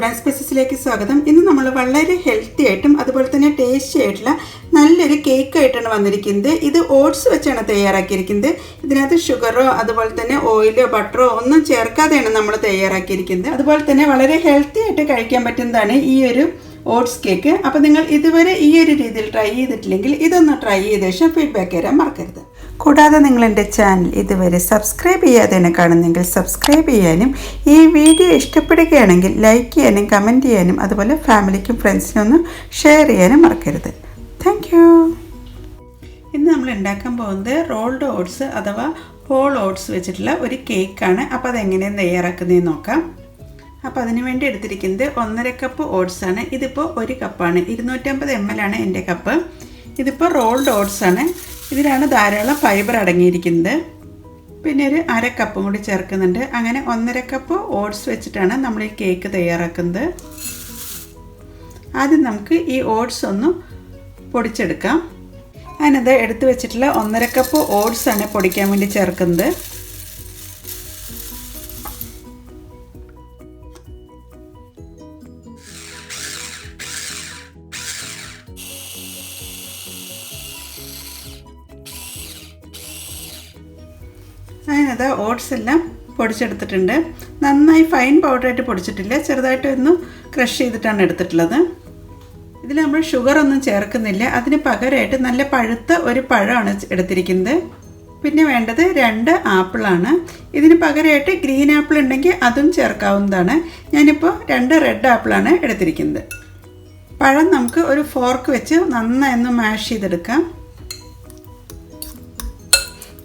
Food and സ്വാഗതം. ഇന്ന് നമ്മൾ വളരെ ഹെൽത്തി ആയിട്ടും അതുപോലെ തന്നെ ടേസ്റ്റി ആയിട്ടുള്ള നല്ലൊരു കേക്ക് ആയിട്ടാണ് വന്നിരിക്കുന്നത്. ഇത് ഓട്സ് വെച്ചാണ് തയ്യാറാക്കിയിരിക്കുന്നത്. ഇതിനകത്ത് ഷുഗറോ അതുപോലെ തന്നെ ഓയിലോ ബട്ടറോ ഒന്നും ചേർക്കാതെയാണ് നമ്മൾ തയ്യാറാക്കിയിരിക്കുന്നത്. അതുപോലെ തന്നെ വളരെ ഹെൽത്തി ആയിട്ട് കഴിക്കാൻ പറ്റുന്നതാണ് ഈ ഒരു ഓട്സ് കേക്ക് അപ്പോൾ നിങ്ങൾ ഇതുവരെ ഈ ഒരു രീതിയിൽ ട്രൈ ചെയ്തിട്ടില്ലെങ്കിൽ ഇതൊന്ന് ട്രൈ ചെയ്ത ശേഷം ഫീഡ്ബാക്ക് തരാൻ മറക്കരുത്. കൂടാതെ നിങ്ങൾ എന്റെ ചാനൽ ഇതുവരെ സബ്സ്ക്രൈബ് ചെയ്യാതെയാണ് കാണുന്നെങ്കിൽ സബ്സ്ക്രൈബ് ചെയ്യാനും ഈ വീഡിയോ ഇഷ്ടപ്പെടുകയാണെങ്കിൽ ലൈക്ക് ചെയ്യാനും കമന്റ് ചെയ്യാനും അതുപോലെ ഫാമിലിക്കും ഫ്രണ്ട്സിനും ഒന്ന് ഷെയർ ചെയ്യാനും മറക്കരുത്. താങ്ക് ഇന്ന് നമ്മൾ ഉണ്ടാക്കാൻ പോകുന്നത് റോൾഡ് ഓട്സ് അഥവാ ഹോൾ ഓട്സ് വെച്ചിട്ടുള്ള ഒരു കേക്കാണ്. അപ്പോൾ അതെങ്ങനെയാണ് തയ്യാറാക്കുന്നതെന്ന് നോക്കാം. അപ്പോൾ അതിന് വേണ്ടി എടുത്തിരിക്കുന്നത് ഒന്നര കപ്പ് ഓട്സ് ആണ്. ഇതിപ്പോൾ ഒരു കപ്പാണ്. ഇരുന്നൂറ്റമ്പത് എം എൽ ആണ് എന്റെ കപ്പ്. ഇതിപ്പോൾ റോൾഡ് ഓട്സ് ആണ്. ഇതിലാണ് ധാരാളം ഫൈബർ അടങ്ങിയിരിക്കുന്നത്. പിന്നെ ഒരു അര കപ്പും കൂടി ചേർക്കുന്നുണ്ട്. അങ്ങനെ ഒന്നര കപ്പ് ഓട്സ് വെച്ചിട്ടാണ് നമ്മൾ ഈ കേക്ക് തയ്യാറാക്കുന്നത്. ആദ്യം നമുക്ക് ഈ ഓട്സ് ഒന്ന് പൊടിച്ചെടുക്കാം. അതിനത് എടുത്തു വെച്ചിട്ടുള്ള ഒന്നര കപ്പ് ഓട്സ് ആണ് പൊടിക്കാൻ വേണ്ടി ചേർക്കുന്നത്. അതിനത് ഓട്സ് എല്ലാം പൊടിച്ചെടുത്തിട്ടുണ്ട്. നന്നായി ഫൈൻ പൗഡറായിട്ട് പൊടിച്ചിട്ടില്ല. ചെറുതായിട്ട് ഒന്ന് ക്രഷ് ചെയ്തിട്ടാണ് എടുത്തിട്ടുള്ളത്. ഇതിൽ നമ്മൾ ഷുഗർ ഒന്നും ചേർക്കുന്നില്ല. അതിന് പകരമായിട്ട് നല്ല പഴുത്ത ഒരു പഴമാണ് എടുത്തിരിക്കുന്നത്. പിന്നെ വേണ്ടത് രണ്ട് ആപ്പിളാണ് ഇതിന് പകരമായിട്ട് ഗ്രീൻ ആപ്പിൾ ഉണ്ടെങ്കിൽ അതും ചേർക്കാവുന്നതാണ്. ഞാനിപ്പോൾ രണ്ട് റെഡ് ആപ്പിളാണ് എടുത്തിരിക്കുന്നത്. പഴം നമുക്ക് ഒരു ഫോർക്ക് വെച്ച് നന്നായി ഒന്ന് മാഷ് ചെയ്തെടുക്കാം.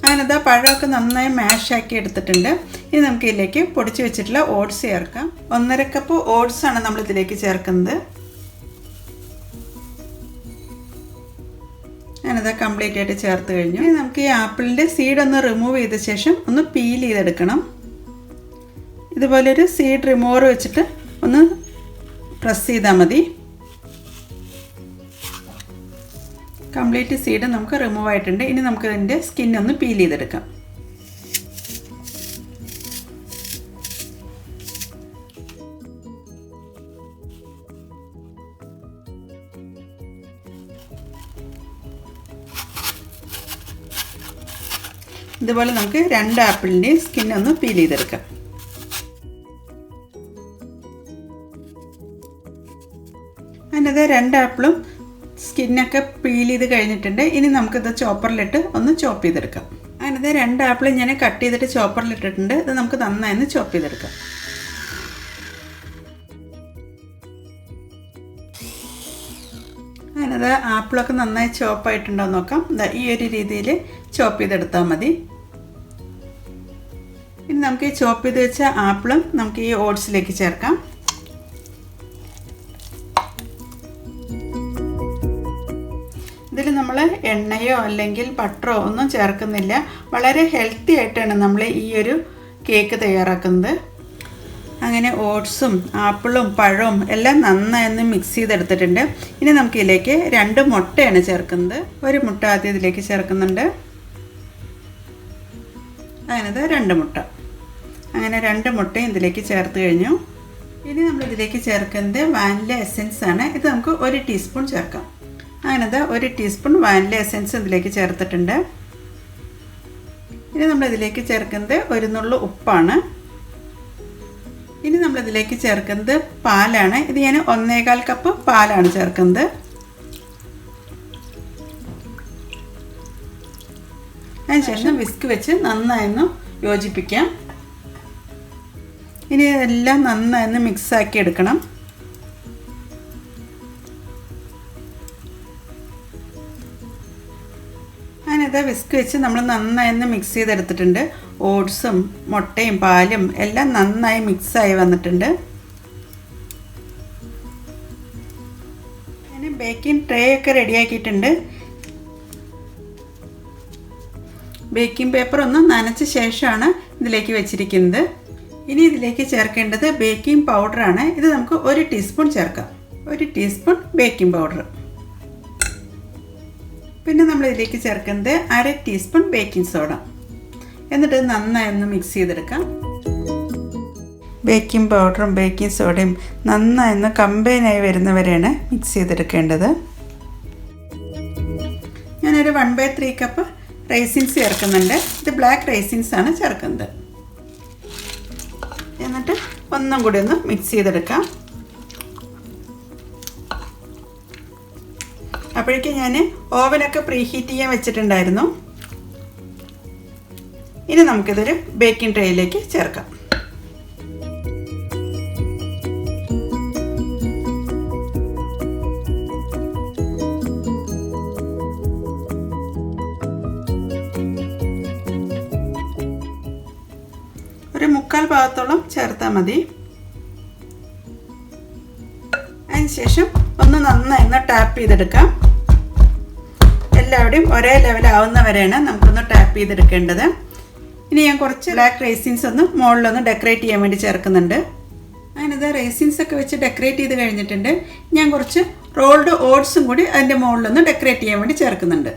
അങ്ങനത്തെ പഴമൊക്കെ നന്നായി മാഷാക്കി എടുത്തിട്ടുണ്ട്. ഇനി നമുക്ക് ഇതിലേക്ക് പൊടിച്ച് വെച്ചിട്ടുള്ള ഓട്സ് ചേർക്കാം. ഒന്നര കപ്പ് ഓട്സ് ആണ് നമ്മൾ ഇതിലേക്ക് ചേർക്കുന്നത്. ഞാനത് കംപ്ലീറ്റ് ആയിട്ട് ചേർത്ത് കഴിഞ്ഞു. ഇനി നമുക്ക് ഈ ആപ്പിളിന്റെ സീഡ് ഒന്ന് റിമൂവ് ചെയ്ത ശേഷം ഒന്ന് പീൽ ചെയ്തെടുക്കണം. ഇതുപോലൊരു സീഡ് റിമൂവർ വെച്ചിട്ട് ഒന്ന് പ്രസ് ചെയ്താൽ മതി. കംപ്ലീറ്റ് സീഡ് നമുക്ക് റിമൂവ് ആയിട്ടുണ്ട്. ഇനി നമുക്ക് ഇതിന്റെ ഒന്ന് പീൽ ചെയ്തെടുക്കാം. ഇതുപോലെ നമുക്ക് രണ്ട് ആപ്പിളിന്റെയും സ്കിൻ ഒന്ന് പീൽ ചെയ്തെടുക്കാം. അതിനത് രണ്ട് ആപ്പിളും സ്കിന്നൊക്കെ പീൽ ചെയ്ത് കഴിഞ്ഞിട്ടുണ്ട്. ഇനി നമുക്കിത് ചോപ്പറിലിട്ട് ഒന്ന് ചോപ്പ് ചെയ്തെടുക്കാം. അങ്ങനത്തെ രണ്ട് ആപ്പിൾ ഞാൻ കട്ട് ചെയ്തിട്ട് ചോപ്പറിലിട്ടിട്ടുണ്ട്. ഇത് നമുക്ക് നന്നായി ഒന്ന് ചോപ്പ് ചെയ്തെടുക്കാം. അതിനത് ആപ്പിളൊക്കെ നന്നായി ചോപ്പായിട്ടുണ്ടോ നോക്കാം. ഈ ഒരു രീതിയിൽ ചോപ്പ് ചെയ്തെടുത്താൽ മതി. ഇനി നമുക്ക് ഈ ചോപ്പ് ചെയ്ത് വെച്ച ആപ്പിളും നമുക്ക് ഈ ഓട്സിലേക്ക് ചേർക്കാം. എണ്ണയോ അല്ലെങ്കിൽ ബട്ടറോ ഒന്നും ചേർക്കുന്നില്ല. വളരെ ഹെൽത്തി ആയിട്ടാണ് നമ്മൾ ഈ ഒരു കേക്ക് തയ്യാറാക്കുന്നത്. അങ്ങനെ ഓട്സും ആപ്പിളും പഴവും എല്ലാം നന്നായി ഒന്ന് മിക്സ് ചെയ്തെടുത്തിട്ടുണ്ട്. ഇനി നമുക്ക് ഇതിലേക്ക് രണ്ട് മുട്ടയാണ് ചേർക്കുന്നത്. ഒരു മുട്ട ആദ്യം ഇതിലേക്ക് ചേർക്കുന്നുണ്ട്. അങ്ങനെ രണ്ട് മുട്ട. അങ്ങനെ രണ്ട് മുട്ടയും ഇതിലേക്ക് ചേർത്ത് കഴിഞ്ഞു. ഇനി നമ്മൾ ഇതിലേക്ക് ചേർക്കുന്നത് വാനില എസെൻസ് ആണ്. ഇത് നമുക്ക് ഒരു ടീസ്പൂൺ ചേർക്കാം. അങ്ങനത്തെ ഒരു ടീസ്പൂൺ വാനില എസെൻസ് ഇതിലേക്ക് ചേർത്തിട്ടുണ്ട്. ഇനി നമ്മൾ ഇതിലേക്ക് ചേർക്കുന്നത് ഒരു നുള്ളു ഉപ്പാണ്. ഇനി നമ്മൾ ഇതിലേക്ക് ചേർക്കുന്നത് പാലാണ്. ഇത് ഞാൻ ഒന്നേകാൽ കപ്പ് പാലാണ് ചേർക്കുന്നത്. അതിനുശേഷം വിസ്ക് വെച്ച് നന്നായൊന്ന് യോജിപ്പിക്കാം. ഇനി ഇതെല്ലാം നന്നായൊന്ന് മിക്സാക്കി എടുക്കണം. അതിനകത്ത് വിസ്ക് വെച്ച് നമ്മൾ നന്നായി ഒന്ന് മിക്സ് ചെയ്തെടുത്തിട്ടുണ്ട്. ഓട്സും മുട്ടയും പാലും എല്ലാം നന്നായി മിക്സായി വന്നിട്ടുണ്ട്. ഞാൻ ബേക്കിംഗ് ട്രേ ഒക്കെ റെഡിയാക്കിയിട്ടുണ്ട് ബേക്കിംഗ് പേപ്പർ ഒന്ന് നനച്ച ശേഷമാണ് ഇതിലേക്ക് വെച്ചിരിക്കുന്നത്. ഇനി ഇതിലേക്ക് ചേർക്കേണ്ടത് ബേക്കിംഗ് പൗഡറാണ് ഇത് നമുക്ക് ഒരു ടീസ്പൂൺ ചേർക്കാം. ഒരു ടീസ്പൂൺ ബേക്കിംഗ് പൗഡർ പിന്നെ നമ്മൾ ഇതിലേക്ക് ചേർക്കുന്നത് അര ടീസ്പൂൺ ബേക്കിംഗ് സോഡ. എന്നിട്ട് നന്നായി ഒന്ന് മിക്സ് ചെയ്തെടുക്കാം. ബേക്കിംഗ് പൗഡറും ബേക്കിംഗ് സോഡയും നന്നായി ഒന്ന് കമ്പൈനായി വരുന്നവരെയാണ് മിക്സ് ചെയ്തെടുക്കേണ്ടത്. ഞാനൊരു one by three cup raisins ചേർക്കുന്നുണ്ട്. ഇത് ബ്ലാക്ക് റൈസിൻസ് ആണ് ചേർക്കുന്നത്. എന്നിട്ട് ഒന്നും കൂടി ഒന്ന് മിക്സ് ചെയ്തെടുക്കാം. അപ്പോഴേക്കും ഞാൻ ഓവനൊക്കെ പ്രീഹീറ്റ് ചെയ്യാൻ വെച്ചിട്ടുണ്ടായിരുന്നു. ഇനി നമുക്കിതൊരു ബേക്കിംഗ് ട്രേയിലേക്ക് ചേർക്കാം. ഒരു മുക്കാൽ ഭാഗത്തോളം ചേർത്താൽ മതി. അതിനുശേഷം ഒന്ന് നന്നായി ഒന്ന് ടാപ്പ് ചെയ്തെടുക്കാം. എല്ലാവരുടെയും ഒരേ ലെവലാവുന്നവരെയാണ് നമുക്കൊന്ന് ടാപ്പ് ചെയ്തെടുക്കേണ്ടത്. ഇനി ഞാൻ കുറച്ച് ബ്ലാക്ക് റേസിൻസ് ഒന്ന് മുകളിലൊന്ന് ഡെക്കറേറ്റ് ചെയ്യാൻ വേണ്ടി ചേർക്കുന്നുണ്ട്. അങ്ങനത് റേസിൻസ് ഒക്കെ വെച്ച് ഡെക്കറേറ്റ് ചെയ്ത് കഴിഞ്ഞിട്ടുണ്ട്. ഞാൻ കുറച്ച് റോൾഡ് ഓട്സും കൂടി അതിന്റെ മുകളിലൊന്ന് ഡെക്കറേറ്റ് ചെയ്യാൻ വേണ്ടി ചേർക്കുന്നുണ്ട്.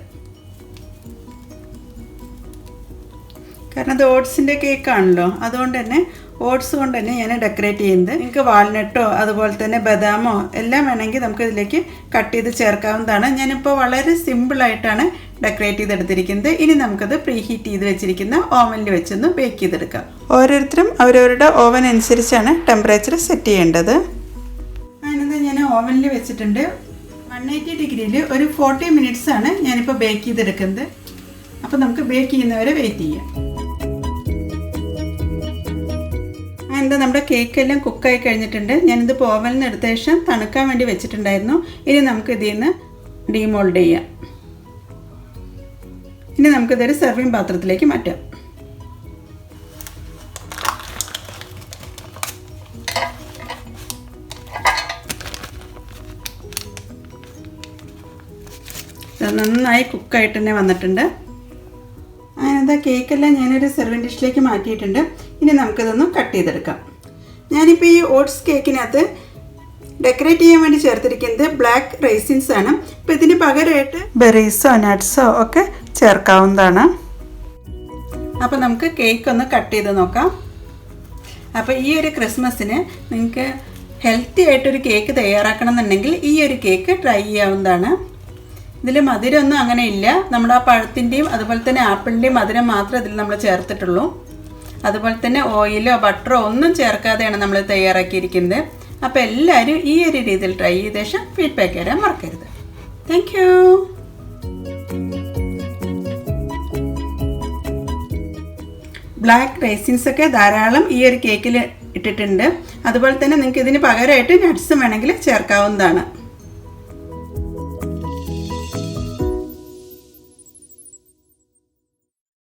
കാരണം അത് ഓട്സിന്റെ കേക്കാണല്ലോ അതുകൊണ്ട് തന്നെ ഓട്സ് കൊണ്ട് തന്നെ ഞാൻ ഡെക്കറേറ്റ് ചെയ്യുന്നത്. നിങ്ങൾക്ക് വാൾനട്ടോ അതുപോലെ തന്നെ ബദാമോ എല്ലാം വേണമെങ്കിൽ നമുക്ക് ഇതിലേക്ക് കട്ട് ചെയ്ത് ചേർക്കാവുന്നതാണ്. ഞാനിപ്പോൾ വളരെ സിമ്പിളായിട്ടാണ് ഡെക്കറേറ്റ് ചെയ്തെടുത്തിരിക്കുന്നത്. ഇനി നമുക്കത് പ്രീ ഹീറ്റ് ചെയ്ത് വെച്ചിരിക്കുന്ന ഓവനിൽ വെച്ചൊന്ന് ബേക്ക് ചെയ്തെടുക്കാം. ഓരോരുത്തരും അവരവരുടെ ഓവൻ അനുസരിച്ചാണ് ടെമ്പറേച്ചർ സെറ്റ് ചെയ്യേണ്ടത്. ഞാനത് ഞാൻ ഓവനിൽ വെച്ചിട്ടുണ്ട്. വൺ എയ്റ്റി ഡിഗ്രിയിൽ ഒരു ഫോർട്ടി മിനിറ്റ്സ് ആണ് ഞാനിപ്പോൾ ബേക്ക് ചെയ്തെടുക്കുന്നത്. അപ്പോൾ നമുക്ക് ബേക്ക് ചെയ്യുന്നവരെ വെയിറ്റ് ചെയ്യാം. എന്താ നമ്മുടെ കേക്ക് എല്ലാം കുക്കായി കഴിഞ്ഞിട്ടുണ്ട്. ഞാനിത് പോവലിന് എടുത്ത ശേഷം തണുക്കാൻ വേണ്ടി വെച്ചിട്ടുണ്ടായിരുന്നു. ഇനി നമുക്ക് ഇതിൽ നിന്ന് ഡീമോൾഡ് ചെയ്യാം. ഇനി നമുക്കിതൊരു സെർവിങ് പാത്രത്തിലേക്ക് മാറ്റാം. നന്നായി കുക്കായിട്ട് തന്നെ വന്നിട്ടുണ്ട്. അങ്ങനത്തെ കേക്കെല്ലാം ഞാനൊരു സെർവിങ് ഡിഷിലേക്ക് മാറ്റിയിട്ടുണ്ട്. ഇനി നമുക്കിതൊന്ന് കട്ട് ചെയ്തെടുക്കാം. ഞാനിപ്പോൾ ഈ ഓട്സ് കേക്കിനകത്ത് ഡെക്കറേറ്റ് ചെയ്യാൻ വേണ്ടി ചേർത്തിരിക്കുന്നത് ബ്ലാക്ക് റൈസിൻസ് ആണ്. അപ്പോൾ ഇതിന് പകരമായിട്ട് ബെറീസോ നട്ട്സോ ഒക്കെ ചേർക്കാവുന്നതാണ്. അപ്പോൾ നമുക്ക് കേക്ക് ഒന്ന് കട്ട് ചെയ്ത് നോക്കാം. അപ്പോൾ ഈ ഒരു ക്രിസ്മസിന് നിങ്ങൾക്ക് ഹെൽത്തി ആയിട്ടൊരു കേക്ക് തയ്യാറാക്കണം എന്നുണ്ടെങ്കിൽ ഈ ഒരു കേക്ക് ട്രൈ ചെയ്യാവുന്നതാണ്. ഇതിൽ മധുരമൊന്നും അങ്ങനെ ഇല്ല. നമ്മുടെ ആ പഴത്തിന്റെയും അതുപോലെ തന്നെ ആപ്പിളിന്റെയും മധുരം മാത്രമേ ഇതിൽ നമ്മൾ ചേർത്തിട്ടുള്ളൂ. അതുപോലെ തന്നെ ഓയിലോ ബട്ടറോ ഒന്നും ചേർക്കാതെയാണ് നമ്മൾ തയ്യാറാക്കിയിരിക്കുന്നത്. അപ്പോൾ എല്ലാവരും ഈ ഒരു രീതിയിൽ ട്രൈ ചെയ്ത ശേഷം ഫീഡ്ബാക്ക് തരാൻ മറക്കരുത്. താങ്ക് ബ്ലാക്ക് റേസിൻസ് ഒക്കെ ധാരാളം ഈ ഒരു കേക്കിൽ ഇട്ടിട്ടുണ്ട്. അതുപോലെ തന്നെ നിങ്ങൾക്ക് ഇതിന് പകരമായിട്ട് നട്ട്സും വേണമെങ്കിൽ ചേർക്കാവുന്നതാണ്.